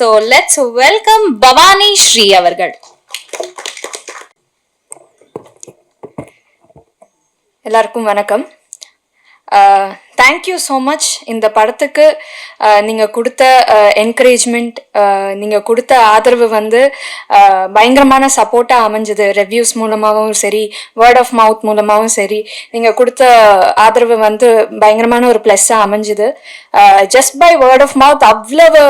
So let's welcome Bhavani Sri அவர்கள். எல்லாருக்கும் வணக்கம். தேங்க்யூ ஸோ மச் இந்த படத்துக்கு uh, நீங்கள் கொடுத்த uh, என்கரேஜ்மெண்ட் uh, நீங்கள் கொடுத்த ஆதரவு வந்து பயங்கரமான சப்போர்ட்டாக அமைஞ்சது. ரெவ்யூஸ் மூலமாகவும் சரி வேர்ட் ஆஃப் மவுத் மூலமாகவும் சரி நீங்கள் கொடுத்த ஆதரவு வந்து பயங்கரமான ஒரு ப்ளஸ்ஸாக அமைஞ்சுது. Just by word of mouth அவ்வளவு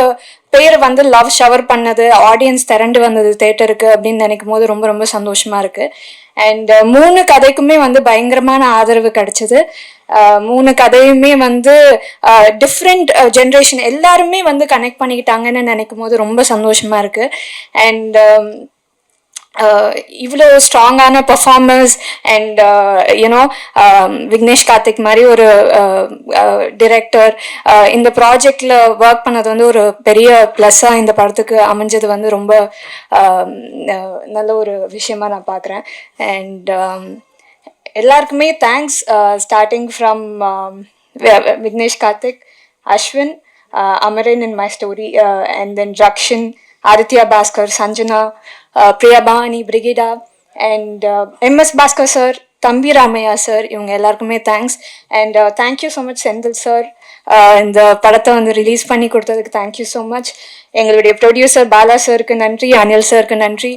பேர் வந்து லவ் ஷவர் பண்ணது ஆடியன்ஸ் திரண்டு வந்தது தேட்டருக்கு அப்படின்னு நினைக்கும் போது ரொம்ப ரொம்ப சந்தோஷமா இருக்கு. அண்ட் மூணு கதைக்குமே வந்து பயங்கரமான ஆதரவு கிடைச்சது. மூணு கதையுமே வந்து டிஃப்ரெண்ட் ஜென்ரேஷன் எல்லாருமே வந்து கனெக்ட் பண்ணிக்கிட்டாங்கன்னு நினைக்கும் போது ரொம்ப சந்தோஷமா இருக்கு. அண்ட் இவ்வளோ ஸ்ட்ராங்கான performers and you know Vignesh Karthik மாதிரி ஒரு டிரெக்டர் இந்த ப்ராஜெக்டில் ஒர்க் பண்ணது வந்து ஒரு பெரிய ப்ளஸ்ஸாக இந்த படத்துக்கு அமைஞ்சது வந்து ரொம்ப நல்ல ஒரு விஷயமா நான் பார்க்குறேன் அண்ட் எல்லாருக்குமே thanks starting from Vignesh Karthik Ashwin Amaran in my story and then Rakshan Aditya Bhaskar Sanjana Priyabani Brigida and MS Bhaskar sir தம்பி ராமையா சார் இவங்க எல்லாருக்குமே thanks and thank you so much Senthil sir இந்த படத்தை வந்து release பண்ணி கொடுத்ததுக்கு thank you so much எங்களுடைய producer Bala சாருக்கு நன்றி அனில் சாருக்கு நன்றி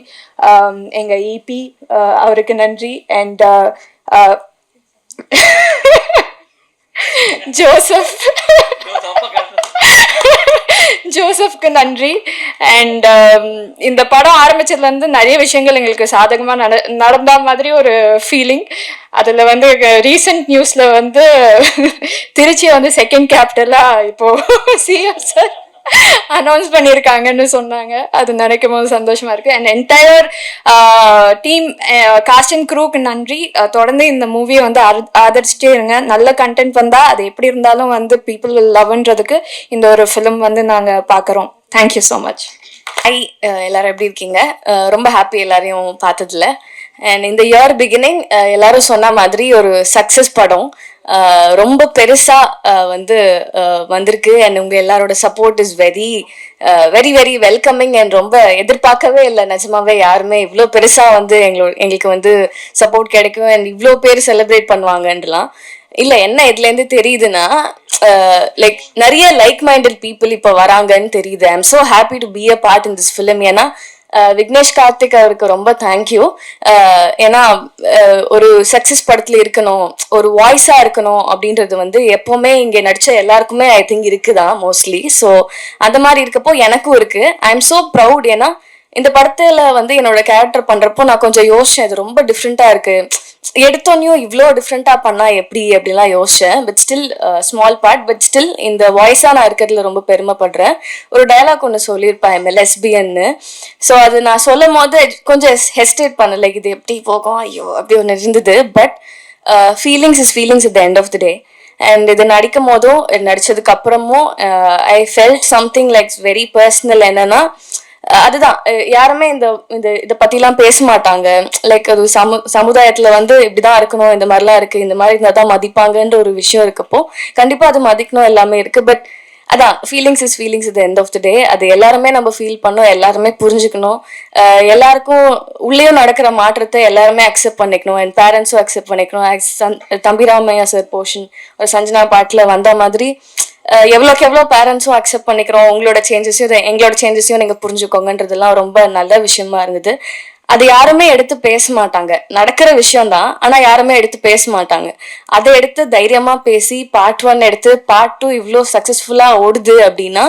um, எங்கள் ஈபி இபி uh, அவருக்கு நன்றி அண்ட் ஜோசப் uh, uh, ஜோசப்க்கு நன்றி. அண்ட் um, இந்த படம் ஆரம்பிச்சதுலேருந்து நிறைய விஷயங்கள் எங்களுக்கு சாதகமாக நட நடந்த மாதிரி ஒரு ஃபீலிங் அதில் வந்து ரீசெண்ட் நியூஸில் வந்து திருச்சியை வந்து செகண்ட் கேபிட்டலாக இப்போ சிஎம் சார் அனௌன்ஸ் பண்ணியிருக்காங்கன்னு சொன்னாங்க. அது நினைக்கும் போது சந்தோஷமா இருக்கு. And entire team cast and க்ரூக்கு நன்றி. Uh, தொடர்ந்து இந்த மூவியை வந்து ஆர- ஆதரிச்சுட்டே இருங்க. நல்ல கண்டென்ட் வந்தா அது எப்படி இருந்தாலும் வந்து பீப்புள் வில் லவ்ன்றதுக்கு இந்த ஒரு ஃபிலிம் வந்து நாங்க பார்க்குறோம் தேங்க்யூ ஸோ மச் ஹை எல்லாரும் எப்படி இருக்கீங்க? Uh, ரொம்ப ஹாப்பி எல்லாரையும் பார்த்ததுல. அண்ட் இந்த இயர் பிகினிங் எல்லாரும் சொன்ன மாதிரி ஒரு சக்ஸஸ் படம். ரொம்ப பெருசா வந்து வந்திருக்கு. அண்ட் உங்க எல்லாரோட support is very very very welcoming and ரொம்ப எதிர்பார்க்கவே இல்லை. நிஜமாவே யாருமே இவ்வளோ பெருசா வந்து எங்களோட எங்களுக்கு வந்து சப்போர்ட் கிடைக்கும். அண்ட் இவ்வளோ பேர் செலிப்ரேட் பண்ணுவாங்கன்றலாம் இல்ல என்ன இதுல இருந்து தெரியுதுன்னா லைக் நிறைய லைக் மைண்டட் பீப்புள் இப்போ வராங்கன்னு தெரியுது. Am so happy to be a part in this film ஏன்னா விக்னேஷ் கார்த்திக் அவருக்கு ரொம்ப தேங்க்யூ ஏன்னா ஒரு சக்சஸ் படத்துல இருக்கணும் ஒரு வாய்ஸா இருக்கணும் அப்படின்றது வந்து எப்பவுமே இங்க நடிச்ச எல்லாருக்குமே ஐ திங்க் இருக்குதான் மோஸ்ட்லி ஸோ அந்த மாதிரி இருக்கப்போ எனக்கும் இருக்கு. ஐ எம் சோ ப்ரௌட் ஏன்னா இந்த படத்துல வந்து என்னோட கேரக்டர் பண்றப்போ நான் கொஞ்சம் யோசிச்சேன் இது ரொம்ப டிஃப்ரெண்டா இருக்கு. எடுத்தோன்னையும் இவ்வளோ டிஃப்ரெண்ட்டாக பண்ணால் எப்படி அப்படிலாம் யோசிச்சேன். But still small part but still இந்த வாய்ஸாக நான் இருக்கிறதுல ரொம்ப பெருமைப்படுறேன். ஒரு டயலாக் ஒன்று சொல்லியிருப்பேன் எம்எல் எஸ்பிஎன்னு ஸோ அது நான் சொல்லும் போது கொஞ்சம் ஹெஸ்டேட் பண்ணலை லைக் இது எப்படி போகும்? ஐயோ அப்படி ஒன்று இருந்தது. But feelings is feelings at the end of the day and இது நடிக்கும் போதும் நடித்ததுக்கு அப்புறமும் I felt something like very personal என்னன்னா அதுதான். யாருமே இந்த இந்த இதை பத்திலாம் பேச மாட்டாங்க. லைக் அது சமு சமுதாயத்துல வந்து இப்படிதான் இருக்கணும் இந்த மாதிரிலாம் இருக்கு இந்த மாதிரி இருந்தால் தான் மதிப்பாங்கன்ற ஒரு விஷயம் இருக்கப்போ கண்டிப்பா அது மதிக்கணும் எல்லாமே இருக்கு. பட் அதான் ஃபீலிங்ஸ் இஸ் ஃபீலிங்ஸ் இது எண்ட் ஆஃப் த டே அது எல்லாருமே நம்ம ஃபீல் பண்ணோம் எல்லாருமே புரிஞ்சுக்கணும். எல்லாருக்கும் உள்ளேயும் நடக்கிற மாற்றத்தை எல்லாருமே அக்செப்ட் பண்ணிக்கணும். அண்ட் பேரண்ட்ஸும் அக்செப்ட் பண்ணிக்கணும். தம்பிராமையா சார் போர்ஷன் ஒரு சஞ்சனா பாட்டில் வந்த மாதிரி எவ்வளோக்கு எவ்வளோ பேரண்ட்ஸும் அக்செப்ட் பண்ணிக்கிறோம் உங்களோட சேஞ்சஸையும் எங்களோட சேஞ்சஸையும் நீங்கள் புரிஞ்சுக்கோங்கன்றதுலாம் ரொம்ப நல்ல விஷயமா இருந்தது. அது யாருமே எடுத்து பேச மாட்டாங்க. நடக்கிற விஷயம்தான் ஆனா யாருமே எடுத்து பேச மாட்டாங்க. அதை எடுத்து தைரியமா பேசி பார்ட் ஒன் எடுத்து பார்ட் டூ இவ்வளோ சக்சஸ்ஃபுல்லா ஓடுது அப்படின்னா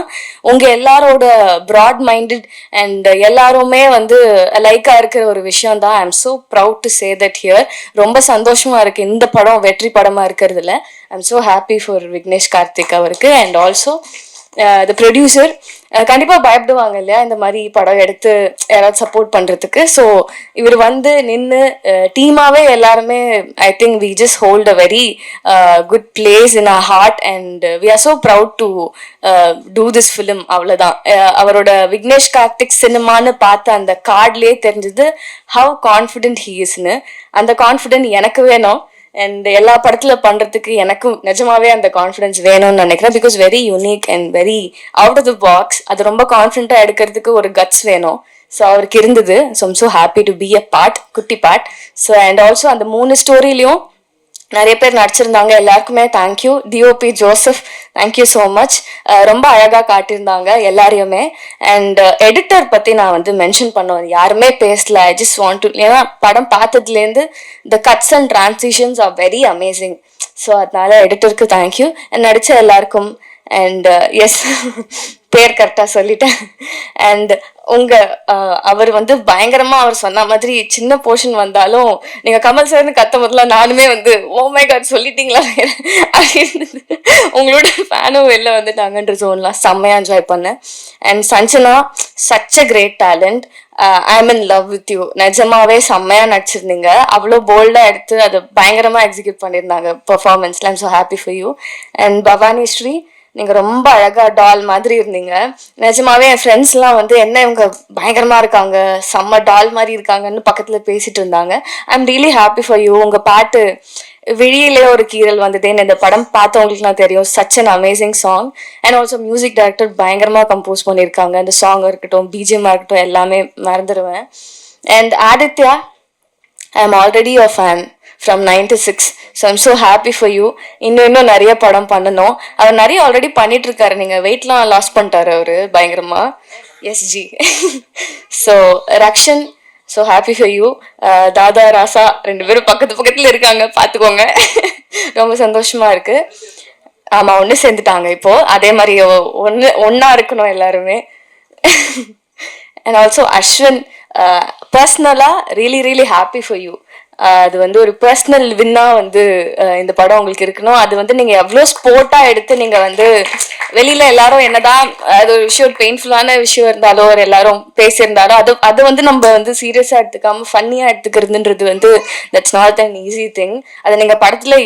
உங்க எல்லாரோட ப்ராட் மைண்டட் அண்ட் எல்லாருமே வந்து லைக்கா இருக்கிற ஒரு விஷயம் தான் I am so proud to say that here ரொம்ப சந்தோஷமா இருக்கு. இந்த படம் வெற்றி படமா இருக்கிறதுல. I am so happy for Vignesh Karthik அவருக்கு அண்ட் ஆல்சோ த ப்ரொடியூசர் கண்டிப்பாக பயப்படுவாங்க இல்லையா? இந்த மாதிரி படம் எடுத்து யாராவது சப்போர்ட் பண்ணுறதுக்கு ஸோ இவர் வந்து நின்று டீமாகவே எல்லாருமே I think we just hold a very good place in a heart and we are so proud to do this film அவ்வளோதான் அவரோட விக்னேஷ் கார்த்திக் சினிமான்னு பார்த்த அந்த கார்ட்லேயே தெரிஞ்சது ஹவு கான்ஃபிடென்ட் ஹீ இஸ்னு அந்த கான்ஃபிடென்ட் எனக்கு வேணும். அண்ட் எல்லா படத்துல பண்றதுக்கு எனக்கும் நிஜமாவே அந்த கான்ஃபிடன்ஸ் வேணும்னு நினைக்கிறேன். Because very unique and very out of the box அது ரொம்ப கான்ஃபிடென்ட்டா எடுக்கிறதுக்கு ஒரு கட்ஸ் வேணும். ஸோ அவருக்கு இருந்தது. So I'm so happy to be a part குட்டி பார்ட் ஸோ அண்ட் ஆல்சோ அந்த மூணு ஸ்டோரிலையும் நிறைய பேர் நடிச்சிருந்தாங்க. எல்லாருக்குமே thank you DOP Joseph thank you so much ரொம்ப அழகாக காட்டியிருந்தாங்க எல்லாரையுமே. அண்ட் எடிட்டர் பற்றி நான் வந்து மென்ஷன் பண்ணுவேன் யாருமே பேசல. ஐ ஜஸ்ட் வாண்ட் டு ஏன்னா படம் பார்த்ததுலேருந்து the cuts and transitions are very amazing so அதனால எடிட்டருக்கு தேங்க்யூ நடித்த எல்லாருக்கும் அண்ட் எஸ் uh, பேர் கரெக்டாக சொல்லிட்டேன். அண்ட் உங்கள் uh, அவர் வந்து பயங்கரமாக அவர் சொன்ன மாதிரி சின்ன போர்ஷன் வந்தாலும் நீங்கள் கமல் சார்னு கத்த முதல்ல நானுமே வந்து ஓ மை காட் சொல்லிட்டீங்களா? அப்படின்னு உங்களோட ஃபேனும் வெளில வந்துட்டாங்கன்ற ஜோன்லாம் செம்மையா என்ஜாய் பண்ணேன். And Sanjana such a great talent I am in love with you நிஜமாவே செம்மையா நடிச்சிருந்தீங்க. அவ்வளோ போல்டாக எடுத்து அதை பயங்கரமாக எக்ஸிக்யூட் பண்ணியிருந்தாங்க பெர்ஃபார்மன்ஸ்ல I'm so happy for you and Bhavani Sri நீங்கள் ரொம்ப அழகாக டால் மாதிரி இருந்தீங்க. நிஜமாவே என் ஃப்ரெண்ட்ஸ்லாம் வந்து என்ன இவங்க பயங்கரமாக இருக்காங்க செம்ம டால் மாதிரி இருக்காங்கன்னு பக்கத்தில் பேசிட்டு இருந்தாங்க. I am really happy for you உங்கள் பாட்டு வெளியிலே ஒரு கீரல் வந்ததேன்னு இந்த படம் பார்த்தவங்களுக்கு நான் தெரியும். Such an amazing song and also music director பயங்கரமாக கம்போஸ் பண்ணியிருக்காங்க. அந்த சாங் இருக்கட்டும் பிஜிஎம் இருக்கட்டும் எல்லாமே மறந்துடுவேன். And Aditya I am already a fan from ninety six so I'm so happy for you இன்னும் இன்னும் நிறைய படம் பண்ணணும். அவர் நிறைய ஆல்ரெடி பண்ணிட்டு இருக்காரு நீங்கள் வெயிட்லாம் லாஸ் பண்ணிட்டாரு அவர் பயங்கரமா. SG so Rakshan so happy for you தாதா ராசா ரெண்டு பேரும் பக்கத்து பக்கத்தில் இருக்காங்க. பார்த்துக்கோங்க ரொம்ப சந்தோஷமா இருக்கு. ஆமாம் ஒன்று சேர்ந்துட்டாங்க இப்போ. அதே மாதிரி ஒன்று ஒன்றா இருக்கணும் எல்லாருமே. அண்ட் ஆல்சோ அஸ்வின் பர்சனலாக really really happy for you அது வந்து ஒரு பர்சனல் வின்னா வந்து இந்த படம் உங்களுக்கு இருக்கணும். அது வந்து நீங்கள் எவ்வளோ ஸ்போர்ட்டாக எடுத்து நீங்கள் வந்து வெளியில் எல்லாரும் என்னதான் அது ஒரு விஷயம் பெயின்ஃபுல்லான விஷயம் இருந்தாலோ ஒரு எல்லாரும் பேசியிருந்தாலும் அது அது வந்து நம்ம வந்து சீரியஸாக எடுத்துக்காம ஃபன்னியாக எடுத்துக்கிறதுன்றது வந்து that's not an easy thing அதை நீங்கள் படத்தில்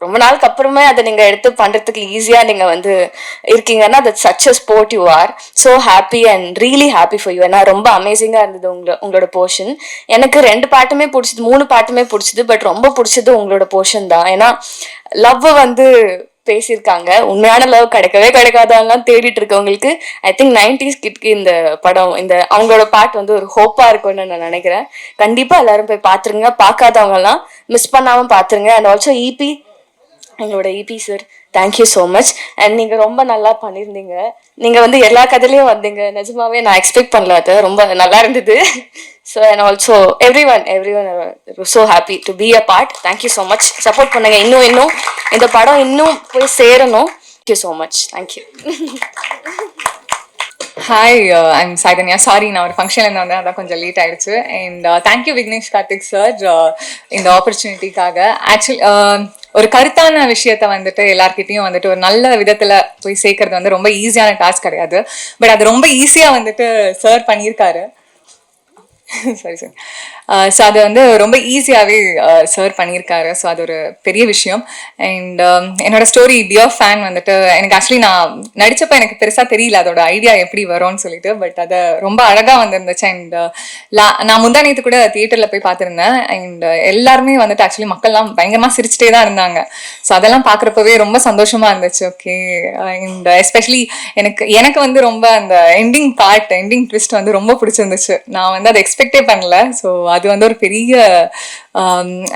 ரொம்ப நாளுக்கு அப்புறமே அதை நீங்க எடுத்து பண்றதுக்கு ஈஸியா நீங்க வந்து இருக்கீங்கன்னா that such a sport you are so happy and really happy for you ஏன்னா ரொம்ப அமேசிங்கா இருந்தது உங்களோட உங்களோட போர்ஷன் எனக்கு ரெண்டு பாட்டுமே பிடிச்சது மூணு பாட்டுமே பிடிச்சது பட் ரொம்ப பிடிச்சது உங்களோட போர்ஷன் தான். ஏன்னா லவ் வந்து பேசியிருக்காங்க. உண்மையான லவ் கிடைக்கவே கிடைக்காதவங்களாம் தேடிட்டு இருக்கவங்களுக்கு ஐ திங்க் நைன்டிஸ் கிட்க்கு இந்த படம் இந்த அவங்களோட பாட்டு வந்து ஒரு ஹோப்பா இருக்கும்னு நான் நினைக்கிறேன். கண்டிப்பா எல்லாரும் போய் பாத்துருங்க பார்க்காதவங்க எல்லாம் மிஸ் பண்ணாம பாத்துருங்க அண்ட் ஆல்சோ இபி எங்களோட EP sir thank you so much and நீங்கள் ரொம்ப நல்லா பண்ணியிருந்தீங்க நீங்கள் வந்து எல்லா கதையிலையும் வந்தீங்க. நிஜமாவே நான் எக்ஸ்பெக்ட் பண்ணல அது. ரொம்ப நல்லா இருந்தது. So and also everyone everyone so happy to be a part thank you so much support பண்ணுங்க. இன்னும் இன்னும். இந்த படம் இன்னும் போய் சேரணும். Thank you so much thank you hi I'm Chaitanya sorry நான் ஒரு ஃபங்க்ஷனில் இருந்து வந்தேன். அதான் கொஞ்சம் லேட் ஆயிடுச்சு. And thank you Vignesh Karthik sir இந்த ஆப்பர்ச்சுனிட்டிக்காக ஆக்சுவலி ஒரு கருத்தான விஷயத்த வந்துட்டு எல்லார்கிட்டையும் வந்துட்டு ஒரு நல்ல விதத்துல போய் சேர்க்கறது வந்து ரொம்ப ஈஸியான டாஸ்க் கிடையாது. பட் அது ரொம்ப ஈஸியா வந்துட்டு சர்வ் பண்ணியிருக்காரு. சரி சரி ஸோ அதை வந்து ரொம்ப ஈஸியாகவே சர்வ் uh, பண்ணியிருக்காரு. ஸோ அது ஒரு பெரிய விஷயம். அண்ட் um, என்னோட ஸ்டோரி டியர் ஃபேன் வந்துட்டு எனக்கு ஆக்சுவலி நான் நடிச்சப்ப எனக்கு பெருசாக தெரியல அதோட ஐடியா எப்படி வரும்னு சொல்லிட்டு பட் அதை ரொம்ப அழகாக வந்திருந்துச்சு. அண்ட் uh, நான் முந்தா நேத்து கூட தியேட்டரில் போய் பார்த்துருந்தேன். அண்ட் uh, எல்லாருமே வந்துட்டு ஆக்சுவலி மக்கள்லாம் பயங்கரமாக சிரிச்சிட்டே தான் இருந்தாங்க. ஸோ அதெல்லாம் பார்க்குறப்பவே ரொம்ப சந்தோஷமா இருந்துச்சு. ஓகே அண்ட் எஸ்பெஷலி எனக்கு எனக்கு வந்து ரொம்ப அந்த எண்டிங் பார்ட் எண்டிங் ட்விஸ்ட் வந்து ரொம்ப பிடிச்சிருந்துச்சு. நான் வந்து அதை எக்ஸ்பெக்ட் எக்ஸ்பெக்டே பண்ணல. ஸோ அது வந்து ஒரு பெரிய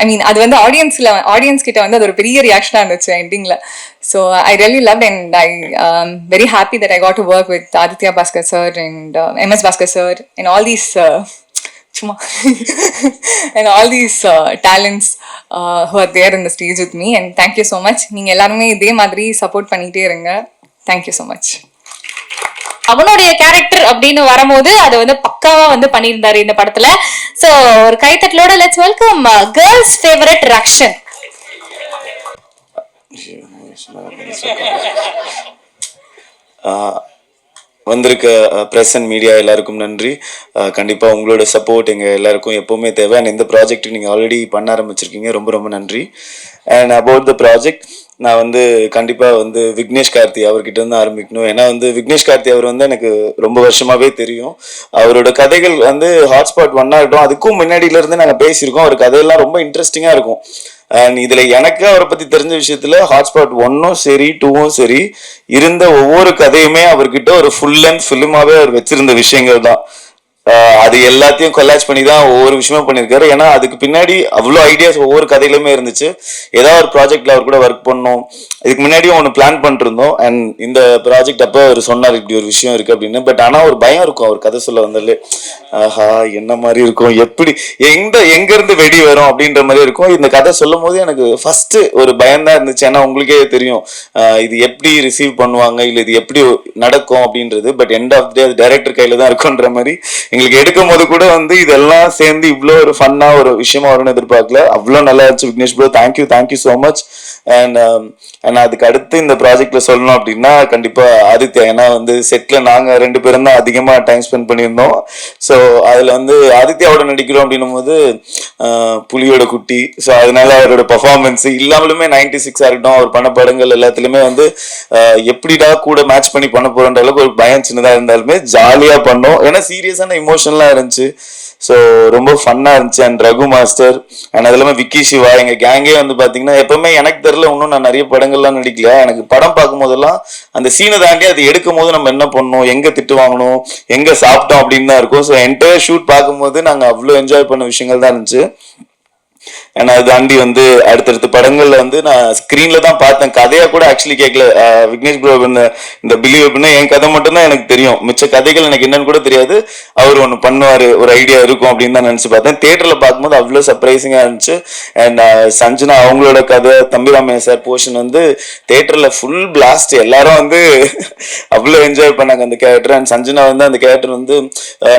ஐ மீன் அது வந்து ஆடியன்ஸில் ஆடியன்ஸ் கிட்ட வந்து அது ஒரு பெரிய ரியாக்ஷனாக இருந்துச்சு எண்டிங்கில் so I really love and I very happy that I got to work with Aditya Bhaskar sir and MS Bhaskar sir and all these சும்மா and all these talents who are there இந்த stage with me and thank you so much நீங்கள் எல்லாருமே இதே மாதிரி support பண்ணிகிட்டே இருங்க. Thank you so much அவனுடைய character அப்படின்னு வரும்போது அது வந்து பக்காவா வந்து பண்ணியிருந்தாரு இந்த படத்துல. சோ ஒரு கைத்தட்டலோட let's welcome girls favourite Rakshan. வந்திருக்க ப்ரெஸ் அண்ட் மீடியா எல்லாருக்கும் நன்றி. கண்டிப்பாக உங்களோட சப்போர்ட் எங்கள் எல்லாருக்கும் எப்போவுமே தேவை. அண்ட் இந்த ப்ராஜெக்ட் நீங்கள் ஆல்ரெடி பண்ண ஆரம்பிச்சிருக்கீங்க. ரொம்ப ரொம்ப நன்றி. அண்ட் அபவுட் த ப்ராஜெக்ட் நான் வந்து கண்டிப்பாக வந்து விக்னேஷ் கார்த்தி அவர்கிட்ட இருந்து ஆரம்பிக்கணும். ஏன்னா வந்து விக்னேஷ் கார்த்தி அவர் வந்து எனக்கு ரொம்ப வருஷமாகவே தெரியும். அவரோட கதைகள் வந்து ஹாட்ஸ்பாட் ஒன்னாக இருக்கட்டும் அதுக்கும் முன்னாடியிலேருந்து நாங்கள் பேசியிருக்கோம். அவர் கதையெல்லாம் ரொம்ப இன்ட்ரெஸ்டிங்காக இருக்கும். அண்ட் இதுல எனக்கு அவரை பத்தி தெரிஞ்ச விஷயத்துல ஹாட்ஸ்பாட் ஒன்னும் சரி டூவும் சரி இருந்த ஒவ்வொரு கதையுமே அவர்கிட்ட ஒரு ஃபுல் அண்ட் ஃபிலிமாவே அவர் வச்சிருந்த விஷயங்கள் தான். அது எல்லாத்தையும் கொலாச் பண்ணி தான் ஒவ்வொரு விஷயமும் பண்ணியிருக்காரு. ஏன்னா அதுக்கு பின்னாடி அவ்வளோ ஐடியாஸ் ஒவ்வொரு கதையிலுமே இருந்துச்சு. ஏதாவது ஒரு ப்ராஜெக்ட்ல அவர் கூட ஒர்க் பண்ணோம். இதுக்கு முன்னாடியும் ஒன்று பிளான் பண்ணிருந்தோம். அண்ட் இந்த ப்ராஜெக்ட் அப்போ அவர் சொன்னார் இப்படி ஒரு விஷயம் இருக்கு அப்படின்னு. பட் ஆனால் ஒரு பயம் இருக்கும் அவர் கதை சொல்ல வந்தாலே. ஆஹா என்ன மாதிரி இருக்கும்? எப்படி? எந்த எங்கேருந்து வெடி வரும்? அப்படின்ற மாதிரி இருக்கும். இந்த கதை சொல்லும் போது எனக்கு ஃபர்ஸ்ட் ஒரு பயம் தான் இருந்துச்சு. ஏன்னா உங்களுக்கே தெரியும். இது எப்படி ரிசீவ் பண்ணுவாங்க? இல்லை இது எப்படி நடக்கும்? அப்படின்றது. பட் எண்ட் ஆஃப் டே அது டைரக்டர் கையில் தான் இருக்குன்ற மாதிரி எங்களுக்கு எடுக்கும் போது கூட வந்து இதெல்லாம் சேர்ந்து இவ்வளோ ஒரு ஃபன்னா ஒரு விஷயமா வரும்னு எதிர்பார்க்கல. அவ்வளோ நல்லா இருந்துச்சு Vignesh bro thank you thank you so much and and um, அதுக்கு அடுத்து இந்த ப்ராஜெக்ட்ல சொல்லணும் அப்படின்னா கண்டிப்பா ஆதித்யா. ஏன்னா வந்து செட்ல நாங்க ரெண்டு பேரும் தான் அதிகமா டைம் ஸ்பெண்ட் பண்ணியிருந்தோம். ஸோ அதுல வந்து ஆதித்யாவோட நடிக்கிறோம் அப்படின்னும் போது புலியோட குட்டி. ஸோ அதனால அவரோட பர்ஃபார்மன்ஸ் இல்லாமலுமே நைன்டி சிக்ஸா இருக்கட்டும் அவர் பண்ண படங்கள் எல்லாத்துலயுமே வந்து எப்படிடா கூட மேட்ச் பண்ணி பண்ண போறோன்ற அளவுக்கு ஒரு பயம் சின்னதா இருந்தாலுமே ஜாலியா பண்ணோம். ஏன்னா சீரியஸான இமோஷன்லாம் இருந்துச்சு. ஸோ ரொம்ப ஃபன்னா இருந்துச்சு. அண்ட் ரகு மாஸ்டர் அண்ட் அது இல்லாமல் விக்கி சிவா எங்க கேங்கே வந்து பாத்தீங்கன்னா எப்பவுமே எனக்கு தெரியல இன்னும் நான் நிறைய படங்கள்லாம் நடிக்கல. எனக்கு படம் பார்க்கும் போதெல்லாம் அந்த சீனை தாண்டி அது எடுக்கும் போது நம்ம என்ன பண்ணணும் எங்க திட்டு வாங்கணும் எங்க சாப்பிட்டோம் அப்படின்னு தான் இருக்கும். ஸோ என்டையர் ஷூட் பார்க்கும்போது நாங்க அவ்வளோ என்ஜாய் பண்ண விஷயங்கள் தான் இருந்துச்சு. ஏன்னா தாண்டி வந்து அடுத்தடுத்த படங்கள்ல வந்து நான் ஸ்கிரீன்ல தான் பார்த்தேன். கதையா கூட ஆக்சுவலி கேட்கல விக்னேஷ் ப்ரோ இந்த இந்த பிலீவ் அப்படின்னா என் கதை மட்டும்தான் எனக்கு தெரியும். மிச்ச கதைகள் எனக்கு என்னன்னு கூட தெரியாது. அவர் ஒன்று பண்ணுவாரு ஒரு ஐடியா இருக்கும் அப்படின்னு தான் நினைச்சு பார்த்தேன். தேட்டரில் பார்க்கும்போது அவ்வளோ சர்ப்ரைசிங்கா இருந்துச்சு. அண்ட் சஞ்சனா அவங்களோட கதை தம்பிராமையா சார் போர்ஷன் வந்து தேட்டர்ல ஃபுல் பிளாஸ்ட் எல்லாரும் வந்து அவ்வளோ என்ஜாய் பண்ணாங்க அந்த கேரக்டர் அண்ட் சஞ்சனா வந்து அந்த கேரக்டர் வந்து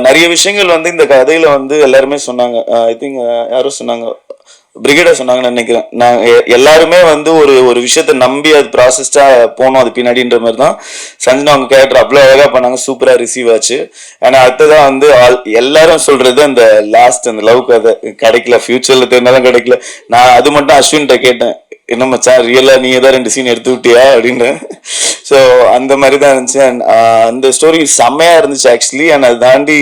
நிறைய விஷயங்கள் வந்து இந்த கதையில வந்து எல்லாருமே சொன்னாங்க. ஐ திங்க் யாரும் சொன்னாங்க. பிரிகேடா சொன்னாங்கன்னு நினைக்கிறேன். நான் எ- எல்லாருமே வந்து ஒரு ஒரு விஷயத்த நம்பி அது ப்ராசஸ்டாக போனோம் அது பின்னாடின்ற மாதிரி தான் சஞ்சனா அவங்க கேரக்டர் அவ்வளோ அழகாக பண்ணாங்க. சூப்பராக ரிசீவ் ஆச்சு. ஏன்னா அடுத்ததான் வந்து ஆல்- எல்லாரும் சொல்கிறது அந்த லாஸ்ட் அந்த லவ் கதை கிடைக்கல. ஃப்யூச்சரில் தெரிஞ்சாலும் கிடைக்கல. நான் அது மட்டும் அஸ்வின்கிட்ட கேட்டேன். என்ன மச்சான் ரியலாக நீ ஏதாவது ரெண்டு சீன் எடுத்து விட்டியா? அப்படின்னு ஸோ அந்த மாதிரி தான் இருந்துச்சு அண்ட் uh, அந்த ஸ்டோரி செம்மையா இருந்துச்சு ஆக்சுவலி அண்ட் அதை தாண்டி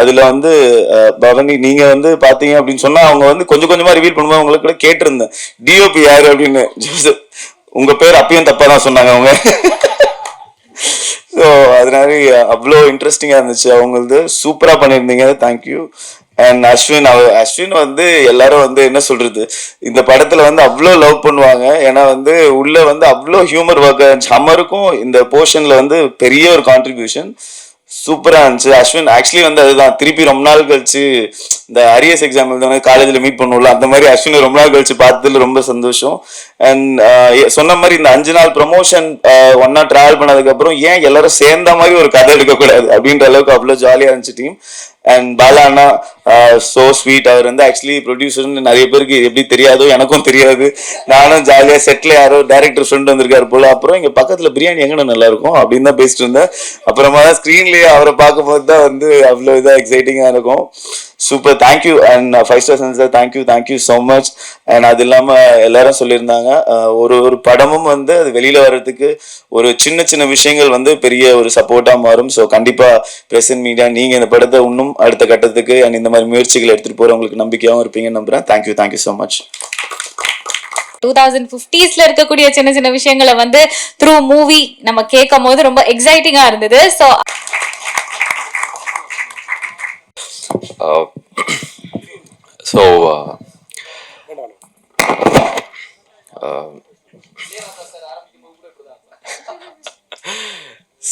அதுல வந்து uh, பவனி நீங்க வந்து பாத்தீங்க அப்படின்னு சொன்னா அவங்க வந்து கொஞ்சம் கொஞ்சமா ரிவீல் பண்ணும்போது உங்களுக்கு கூட கேட்டிருந்தேன். டிஓபி யாரு அப்படின்னு. ஜோசப் உங்க பேர் அப்பயும் தப்பா தான் சொன்னாங்க அவங்க. ஸோ அதனால அவ்வளோ இன்ட்ரெஸ்டிங்காக இருந்துச்சு. அவங்களது சூப்பராக பண்ணியிருந்தீங்க. தேங்க்யூ அண்ட் அஸ்வின் அவ அஸ்வின் வந்து எல்லாரும் வந்து என்ன சொல்றது? இந்த படத்துல வந்து அவ்வளோ லவ் பண்ணுவாங்க. ஏன்னா வந்து உள்ள வந்து அவ்வளோ ஹியூமர் ஒர்க் ஹம்மருக்கும் இந்த போர்ஷன்ல வந்து பெரிய ஒரு கான்ட்ரிபியூஷன் சூப்பராக இருந்துச்சு. அஸ்வின் ஆக்சுவலி வந்து அதுதான். திருப்பி ரொம்ப நாள் கழிச்சு இந்த அரியஸ் எக்ஸாம் எழுதவங்க காலேஜில் மீட் பண்ணுவோம்ல அந்த மாதிரி அஸ்வினை ரொம்ப நாள் கழிச்சு பார்த்ததுல ரொம்ப சந்தோஷம். அண்ட் uh, சொன்ன மாதிரி இந்த அஞ்சு நாள் ப்ரமோஷன் ஒன்னா ட்ராவல் பண்ணதுக்கப்புறம் ஏன் எல்லாரும் சேர்ந்த மாதிரி ஒரு கதை எடுக்கக்கூடாது அப்படின்ற அளவுக்கு அவ்வளோ ஜாலியாக இருந்துச்சு டீம் அண்ட் பாலா அண்ணா uh, ஸ்வீட் அவர் வந்து ஆக்சுவலி ப்ரொடியூசர்னு நிறைய பேருக்கு எப்படி தெரியாதோ எனக்கும் தெரியாது. நானும் ஜாலியாக செட்டில் யாரோ டேரக்டர் ஃப்ரெண்ட் வந்திருக்காரு போல. அப்புறம் இங்கே பக்கத்தில் பிரியாணி எங்கே நல்லா இருக்கும் அப்படின்னு தான் பேசிட்டு இருந்தேன். அப்புறமா தான் அவரை பார்க்கும்போது தான் வந்து அவ்வளோ இதாக எக்ஸைட்டிங்கா இருக்கும். Super thank you and five star sensor thank you thank you so much and அது இல்லாம எல்லாரும் சொல்லியிருந்தாங்க uh, ஒரு ஒரு படமும் வந்து அது வெளியில் வர்றதுக்கு ஒரு சின்ன சின்ன விஷயங்கள் வந்து பெரிய ஒரு சப்போர்ட்டா மாறும். ஸோ கண்டிப்பா பிரசன்ட் மீடியா நீங்க இந்த படத்தை இன்னும் அடுத்த கட்டத்துக்கு அண்ட் இந்த மாதிரி முயற்சிகள் எடுத்துட்டு போகிறவங்களுக்கு நம்பிக்கையாகவும் இருப்பீங்கன்னு நம்புறேன். Thank you thank you so much two thousand ஃபிஃப்டிஸ்ல இருக்கக்கூடிய சின்ன சின்ன விஷயங்களை வந்து த்ரூ மூவி நம்ம கேட்கும் போது ரொம்ப எக்ஸைட்டிங்கா இருந்தது. ஸோ ஸோ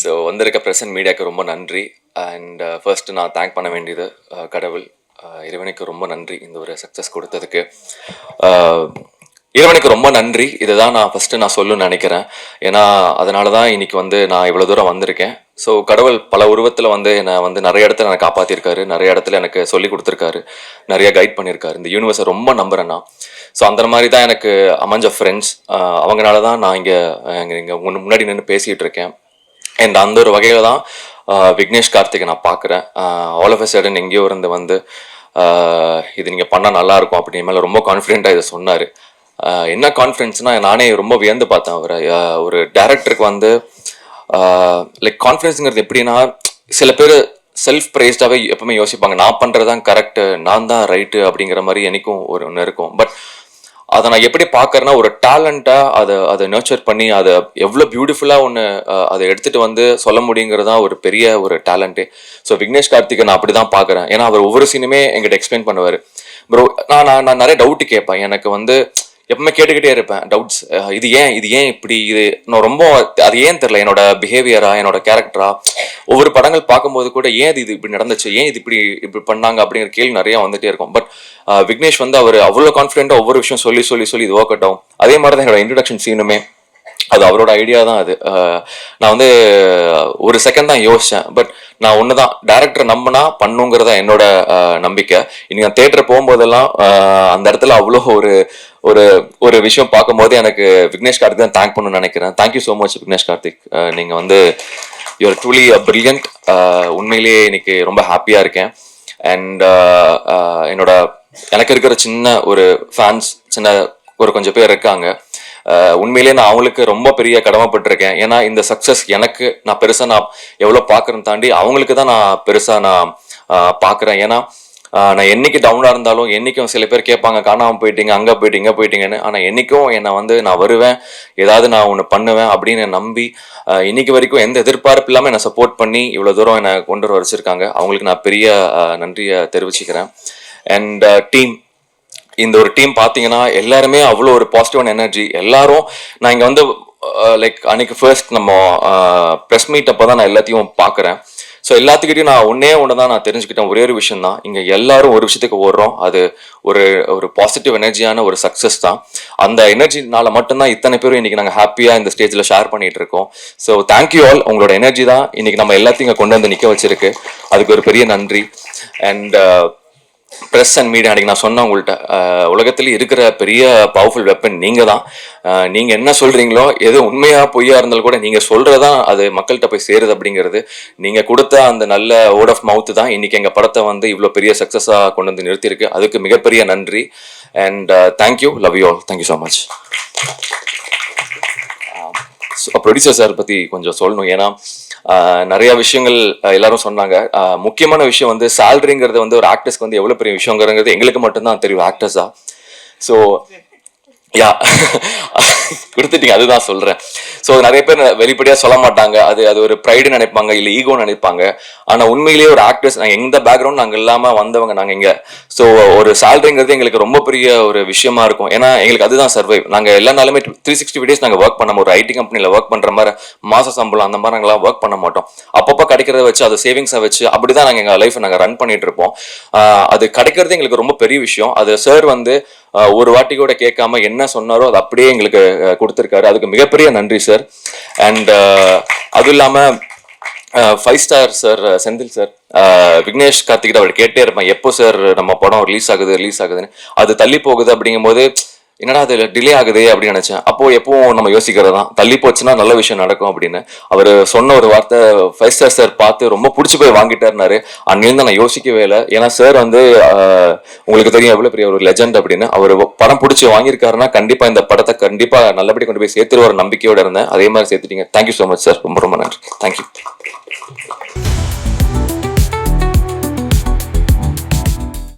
ஸோ வந்திருக்க ப்ரெசன்ட் மீடியாவுக்கு ரொம்ப நன்றி. அண்ட் ஃபர்ஸ்ட் uh, நான் தேங்க் பண்ண வேண்டியது uh, கடவுள். Uh, இறைவனுக்கு ரொம்ப நன்றி இந்த ஒரு சக்ஸஸ் கொடுத்ததுக்கு. இறைவனுக்கு ரொம்ப நன்றி. இதை தான் நான் ஃபஸ்ட்டு நான் சொல்லணும்னு நினைக்கிறேன். ஏன்னா அதனால தான் இன்னைக்கு வந்து நான் இவ்வளோ தூரம் வந்திருக்கேன். ஸோ கடவுள் பல உருவத்தில் வந்து என்னை வந்து நிறைய இடத்துல எனக்கு காப்பாற்றிருக்காரு நிறைய இடத்துல எனக்கு சொல்லி கொடுத்துருக்காரு. நிறைய கைட் பண்ணியிருக்காரு இந்த யூனிவர்ஸை ரொம்ப நம்புகிறேன் நான். ஸோ அந்த மாதிரி தான் எனக்கு அமைஞ்ச ஃப்ரெண்ட்ஸ் அவங்களால தான் நான் இங்கே இங்கே முன்னாடி நின்று பேசிகிட்டு இருக்கேன். அண்ட் அந்த ஒரு வகையில் தான் விக்னேஷ் கார்த்திகை நான் பார்க்குறேன் ஆல் ஆஃப் சடன் எங்கேயோ இருந்து வந்து இது நீங்கள் பண்ணால் நல்லாயிருக்கும் அப்படின்னு மேலே ரொம்ப கான்ஃபிடென்ட்டாக இதை சொன்னார். என்ன கான்ஃபிடென்ஸ்னா நானே ரொம்ப வியந்து பார்த்தேன் அவரை. ஒரு டேரக்டருக்கு வந்து லைக் கான்ஃபிடென்ஸுங்கிறது எப்படின்னா சில பேர் செல்ஃப் ப்ரைஸ்டாகவே எப்பவுமே யோசிப்பாங்க. நான் பண்ணுறது தான் கரெக்டு நான் தான் ரைட்டு அப்படிங்கிற மாதிரி எனக்கும் ஒரு ஒன்று இருக்கும். பட் அதை நான் எப்படி பார்க்குறேன்னா ஒரு டேலண்ட்டாக அதை அதை நர்ச்சர் பண்ணி அதை எவ்வளோ பியூட்டிஃபுல்லாக ஒன்று அதை எடுத்துகிட்டு வந்து சொல்ல முடியுங்கிறது தான் ஒரு பெரிய ஒரு டேலண்ட்டே ஸோ விக்னேஷ் கார்த்திகை நான் அப்படி தான் பார்க்குறேன். ஏன்னா அவர் ஒவ்வொரு சீனுமே எங்கிட்ட எக்ஸ்பிளைன் பண்ணுவார். ப்ரோ நான் நான் நான் நிறைய டவுட்டு கேட்பேன். எனக்கு வந்து எப்பவுமே கேட்டுக்கிட்டே இருப்பேன் டவுட்ஸ் இது ஏன் இது ஏன் இப்படி இது நான் ரொம்ப அது ஏன் தெரில என்னோட பிஹேவியரா என்னோட கேரக்டரா ஒவ்வொரு படங்கள் பார்க்கும்போது கூட ஏன் இது இப்படி நடந்துச்சு ஏன் இது இப்படி இப்படி பண்ணாங்க அப்படிங்கிற கேள்வி நிறைய வந்துட்டே இருக்கும். பட் விக்னேஷ் வந்து அவர் அவ்வளோ கான்ஃபிடென்ட்டாக ஒவ்வொரு விஷயம் சொல்லி சொல்லி சொல்லி இது ஒர்க் அவுட் ஆகும். அதே மாதிரி தான் என்னோட இன்ட்ரடக்ஷன் சீனுமே அது அவரோட ஐடியா தான் அது. நான் வந்து ஒரு செகண்ட் தான் யோசித்தேன் பட் நான் ஒன்று தான் டேரக்டர் நம்பினா பண்ணுங்கிறதா என்னோட நம்பிக்கை. இன்னைக்கு நான் தேட்டர் போகும்போதெல்லாம் அந்த இடத்துல அவ்வளோ ஒரு ஒரு ஒரு விஷயம் பார்க்கும்போது எனக்கு விக்னேஷ் கார்த்திக் தான் தேங்க் பண்ணணும்னு நினைக்கிறேன். Thank you so much Vignesh Karthik. Ah, நீங்க வந்து யூஆர் ட்ரூலி பிரில்லியன்ட் உண்மையிலேயே இன்னைக்கு ரொம்ப ஹாப்பியாக இருக்கேன். அண்ட் என்னோட எனக்கு இருக்கிற சின்ன ஒரு ஃபேன்ஸ் சின்ன ஒரு கொஞ்சம் பேர் இருக்காங்க. உண்மையிலே நான் அவங்களுக்கு ரொம்ப பெரிய கடமைப்பட்டிருக்கேன். ஏன்னா இந்த சக்ஸஸ் எனக்கு நான் பெருசாக நான் எவ்வளோ பார்க்குறேன்னு தாண்டி அவங்களுக்கு தான் நான் பெருசாக நான் பார்க்குறேன். ஏன்னா நான் என்னைக்கு டவுனாக இருந்தாலும் என்னைக்கும் சில பேர் கேட்பாங்க காணாமல் போயிட்டீங்க அங்கே போயிட்டு இங்கே போயிட்டீங்கன்னு. ஆனால் என்னைக்கும் என்னை வந்து நான் வருவேன் ஏதாவது நான் ஒன்று பண்ணுவேன் அப்படின்னு நம்பி இன்னைக்கு வரைக்கும் எந்த எதிர்பார்ப்பு இல்லாமல் என்னை சப்போர்ட் பண்ணி இவ்வளோ தூரம் என்னை கொண்டு வர வச்சுருக்காங்க. அவங்களுக்கு நான் பெரிய நன்றியை தெரிவிச்சுக்கிறேன். அண்ட் டீம் இந்த ஒரு டீம் பார்த்தீங்கன்னா எல்லாருமே அவ்வளோ ஒரு பாசிட்டிவான எனர்ஜி எல்லாரும் நான் இங்கே வந்து லைக் அன்னைக்கு ஃபர்ஸ்ட் நம்ம ப்ரெஸ் மீட் அப்போ தான் நான் எல்லாத்தையும் பார்க்குறேன் ஸோ எல்லாத்துக்கிட்டையும் நான் ஒன்றே ஒன்று தான் நான் தெரிஞ்சுக்கிட்டேன். ஒரே ஒரு விஷயம் தான் இங்கே எல்லாரும் ஒரு விஷயத்துக்கு ஓடுறோம். அது ஒரு ஒரு பாசிட்டிவ் எனர்ஜியான ஒரு சக்ஸஸ் தான். அந்த எனர்ஜினால மட்டும்தான் இத்தனை பேரும் இன்றைக்கி நாங்கள் ஹாப்பியாக இந்த ஸ்டேஜில் ஷேர் பண்ணிகிட்டு இருக்கோம். ஸோ தேங்க்யூ ஆல் உங்களோட எனர்ஜி தான். இன்றைக்கி நம்ம எல்லாத்தையும் இங்கே கொண்டு வந்து நிற்க வச்சிருக்கு. அதுக்கு ஒரு பெரிய நன்றி. அண்ட் ப்ரெஸ் அண்ட் மீடியா அன்றைக்கி நான் சொன்னேன் உங்கள்கிட்ட உலகத்தில் இருக்கிற பெரிய பவர்ஃபுல் வெப்பன் நீங்கள் தான் நீங்கள் என்ன சொல்கிறீங்களோ எது உண்மையாக பொய்யா இருந்தாலும் கூட நீங்கள் சொல்கிறதான் அது மக்கள்கிட்ட போய் சேருது அப்படிங்கிறது. நீங்கள் கொடுத்த அந்த நல்ல வேர்ட் ஆஃப் மவுத்து தான் இன்றைக்கி எங்கள் படத்தை வந்து இவ்வளோ பெரிய சக்ஸஸாக கொண்டு வந்து நிறுத்தியிருக்கு. அதுக்கு மிகப்பெரிய நன்றி. And thank you love you all thank you so much producer sir பற்றி கொஞ்சம் சொல்லணும். ஏன்னா நிறைய விஷயங்கள் எல்லாரும் சொன்னாங்க. முக்கியமான விஷயம் வந்து சேலரிங்கிறது வந்து ஒரு ஆக்டர்ஸ்க்கு வந்து எவ்வளோ பெரிய விஷயங்கிறது எங்களுக்கு மட்டும்தான் தெரியும். ஆக்டர்ஸா ஸோ யா கொடுத்துட்டீங்க. அதுதான் சொல்றேன். ஸோ நிறைய பேர் வெளிப்படையாக சொல்ல மாட்டாங்க. அது அது ஒரு ப்ரைடு நினைப்பாங்க இல்லை ஈகோன்னு நினைப்பாங்க. ஆனால் உண்மையிலேயே ஒரு ஆக்டர்ஸ் நாங்கள் எந்த பேக்ரவுண்ட் நாங்கள் இல்லாமல் வந்தவங்க நாங்கள் இங்கே. ஸோ ஒரு சேலரிங்கிறது எங்களுக்கு ரொம்ப பெரிய ஒரு விஷயமா இருக்கும். ஏன்னா எங்களுக்கு அதுதான் சர்வைவ் நாங்கள் எல்லா நாளுமே த்ரீ சிக்ஸ்டி டேஸ் நாங்கள் ஒர்க் பண்ணோம் ஒரு ஐடி கம்பெனியில் ஒர்க் பண்ணுற மாதிரி மாச சம்பளம் அந்த மாதிரி நாங்களாம் ஒர்க் பண்ண மாட்டோம். அப்பப்போ கிடைக்கிறத வச்சு அதை சேவிங்ஸை வச்சு அப்படிதான் நாங்கள் எங்கள் லைஃப்பை நாங்கள் ரன் பண்ணிட்டு இருப்போம். அது கிடைக்கிறது எங்களுக்கு ரொம்ப பெரிய விஷயம். அது சார் வந்து ஒரு வாட்டி கூட கேட்காம என்ன சொன்னாரோ அது அப்படியே எங்களுக்கு கொடுத்துருக்காரு. அதுக்கு மிகப்பெரிய நன்றி சார் சார். அண்ட் uh, அதுவும் இல்லாம five star sir Senthil sir uh, Vignesh கார்த்திகிட்ட அவர் கேட்டே இருப்பேன். எப்போ சார் நம்ம படம் ரிலீஸ் ஆகுது ரிலீஸ் ஆகுதுன்னு. அது தள்ளி போகுது அப்படிங்கும்போது என்னடா அது டிலே ஆகுதே அப்படின்னு நினச்சேன். அப்போ எப்பவும் நம்ம யோசிக்கிறது தான் தள்ளி போச்சுன்னா நல்ல விஷயம் நடக்கும் அப்படின்னு. அவர் சொன்ன ஒரு வார்த்தை ஃபைவ் ஸ்டார் சார் பார்த்து ரொம்ப பிடிச்சி போய் வாங்கிட்டாருனாரு அன்னிலிருந்து நான் யோசிக்கவே இல்லை. ஏன்னா சார் வந்து உங்களுக்கு தெரியும் எவ்வளோ பெரிய ஒரு லெஜெண்ட் அப்படின்னு. அவர் படம் பிடிச்சி வாங்கியிருக்காருன்னா கண்டிப்பாக இந்த படத்தை கண்டிப்பாக நல்லபடி கொண்டு போய் சேர்த்துருவார் நம்பிக்கையோடு இருந்தேன். அதே மாதிரி சேர்த்துட்டீங்க. Thank you so much sir ரொம்ப ரொம்ப நன்றி. தேங்க்யூ